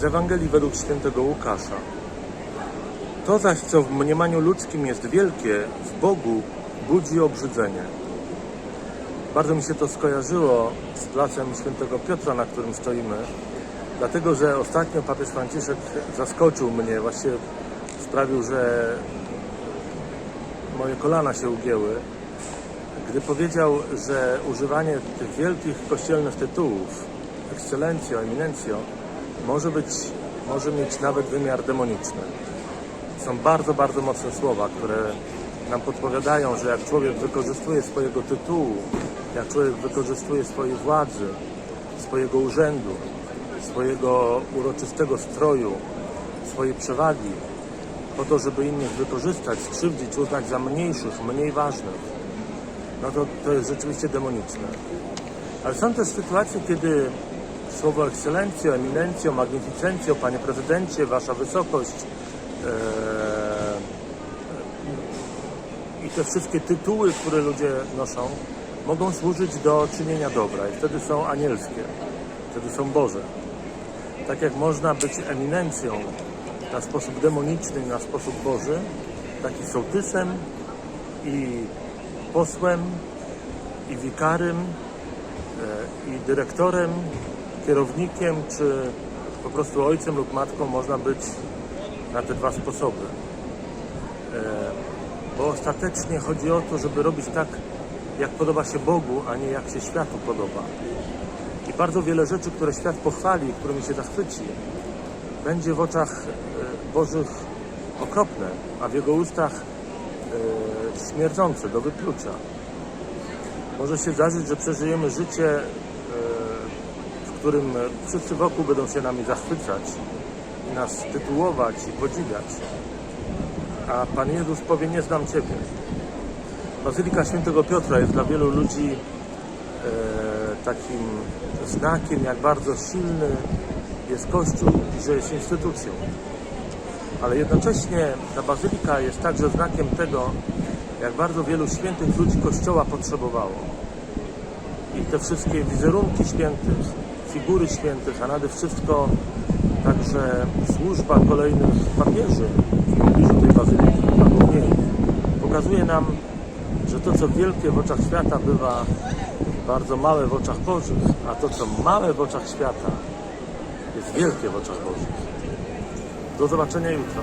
z Ewangelii według świętego Łukasza. To zaś, co w mniemaniu ludzkim jest wielkie, w Bogu budzi obrzydzenie. Bardzo mi się to skojarzyło z placem świętego Piotra, na którym stoimy, dlatego że ostatnio papież Franciszek zaskoczył mnie, właściwie sprawił, że moje kolana się ugięły, gdy powiedział, że używanie tych wielkich kościelnych tytułów, ekscelencjo, eminencjo, może być, może mieć nawet wymiar demoniczny. Są bardzo, bardzo mocne słowa, które nam podpowiadają, że jak człowiek wykorzystuje swojego tytułu, jak człowiek wykorzystuje swojej władzy, swojego urzędu, swojego uroczystego stroju, swojej przewagi, po to, żeby innych wykorzystać, skrzywdzić, uznać za mniejszych, mniej ważnych, no to to jest rzeczywiście demoniczne. Ale są też sytuacje, kiedy słowo ekscelencjo, eminencjo, magnificencjo, panie prezydencie, wasza wysokość. E, i te wszystkie tytuły, które ludzie noszą, mogą służyć do czynienia dobra. I wtedy są anielskie, wtedy są Boże. Tak jak można być eminencją na sposób demoniczny na sposób Boży, taki sołtysem i posłem i wikarym e, i dyrektorem, kierownikiem czy po prostu ojcem lub matką można być na te dwa sposoby. E, Bo ostatecznie chodzi o to, żeby robić tak, jak podoba się Bogu, a nie jak się światu podoba. I bardzo wiele rzeczy, które świat pochwali, którymi się zachwyci, będzie w oczach e, Bożych okropne, a w jego ustach e, śmierdzące do wyplucia. Może się zdarzyć, że przeżyjemy życie, którym wszyscy wokół będą się nami zachwycać i nas tytułować i podziwiać. A Pan Jezus powie, nie znam Ciebie. Bazylika Świętego Piotra jest dla wielu ludzi e, takim znakiem, jak bardzo silny jest Kościół i że jest instytucją. Ale jednocześnie ta bazylika jest także znakiem tego, jak bardzo wielu świętych ludzi Kościoła potrzebowało. I te wszystkie wizerunki świętych, figury świętych, a nade wszystko także służba kolejnych papieży w pobliżu tej bazyliki, albo pokazuje nam, że to, co wielkie w oczach świata, bywa bardzo małe w oczach Bożych, a to, co małe w oczach świata, jest wielkie w oczach Bożych. Do zobaczenia jutro.